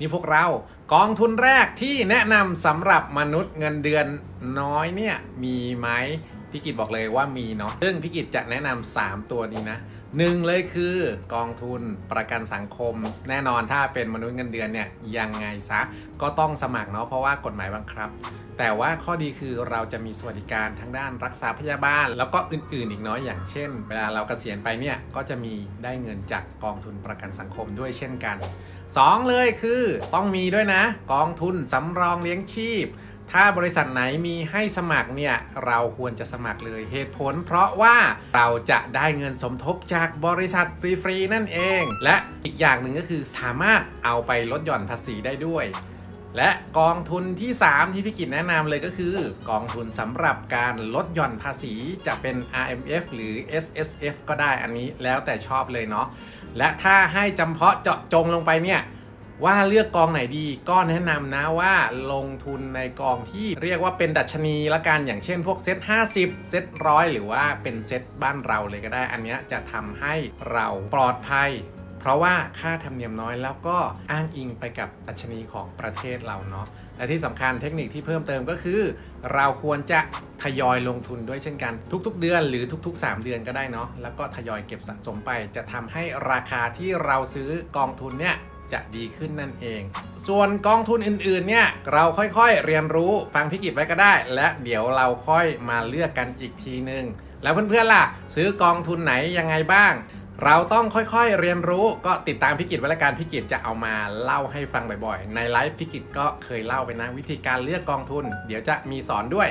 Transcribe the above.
นี่พวกเรากองทุนแรกที่แนะนำสำหรับมนุษย์เงินเดือนน้อยเนี่ยมีไหม พี่กิจบอกเลยว่ามีเนาะซึ่งพี่กิจจะแนะนำ3ตัวนี้นะหนึ่งเลยคือกองทุนประกันสังคม แน่นอนถ้าเป็นมนุษย์เงินเดือนเนี่ยยังไงซะก็ต้องสมัครเนาะเพราะว่ากฎหมายบังคับ แต่ว่าข้อดีคือเราจะมีสวัสดิการทั้งด้านรักษาพยาบาล แล้วก็อื่นๆอีกเน้อยอย่างเช่น เวลาเราเกษียณไปเนี่ยก็จะมีได้เงินจากกองทุนประกันสังคมด้วยเช่นกัน 2 เลยคือต้องมีด้วยนะ กองทุนสำรองเลี้ยงชีพ ถ้าบริษัทไหนมีให้สมัครเนี่ยเราควรจะสมัครเลยเหตุผล เพราะว่าเราจะได้เงินสมทบจากบริษัทฟรีๆนั่นเอง และอีกอย่างหนึ่งก็คือสามารถเอาไปลดหย่อนภาษีได้ด้วย และกองทุนที่ 3 ที่พี่กิจแนะนำเลยก็คือ กองทุนสำหรับการลดหย่อนภาษีจะเป็น RMF หรือ SSF ก็ได้อันนี้แล้วแต่ชอบเลยเนาะและถ้าให้จำเพาะเจาะจงลงไปเนี่ย ว่าเลือกกองไหนดีก็แนะนำนะว่าลงทุนในกองที่เรียกว่าเป็นดัชนีละกันอย่างเช่นพวกเซ็ต50 เซ็ตร้อยหรือว่าเป็นเซ็ตบ้านเราเลยก็ได้ อันนี้จะทำให้เราปลอดภัยเพราะว่าค่าธรรมเนียมน้อยแล้วก็อ้างอิงไปกับดัชนีของประเทศเราเนาะและที่สำคัญเทคนิคที่เพิ่มเติมก็คือ เราควรจะทยอยลงทุนด้วยเช่นกันทุกๆ เดือนหรือทุก ๆ 3 เดือนก็ได้เนาะแล้วก็ทยอยเก็บสะสมไป จะทำให้ราคาที่เราซื้อกองทุนเนี่ย จะดีขึ้นนั่นเอง ส่วนกองทุนอื่นๆเนี่ยเราค่อยๆเรียนรู้ฟังพิกิจไว้ก็ได้ และเดี๋ยวเราค่อยมาเลือกกันอีกทีนึง แล้วเพื่อนๆล่ะ ซื้อกองทุนไหนยังไงบ้าง เราต้องค่อยๆเรียนรู้ก็ติดตามพิกิจไว้ละกันพิกิจจะเอามาเล่าให้ฟังบ่อยๆ ในไลฟ์พิกิจก็เคยเล่าไปนะวิธีการเลือกกองทุน เดี๋ยวจะมีสอนด้วย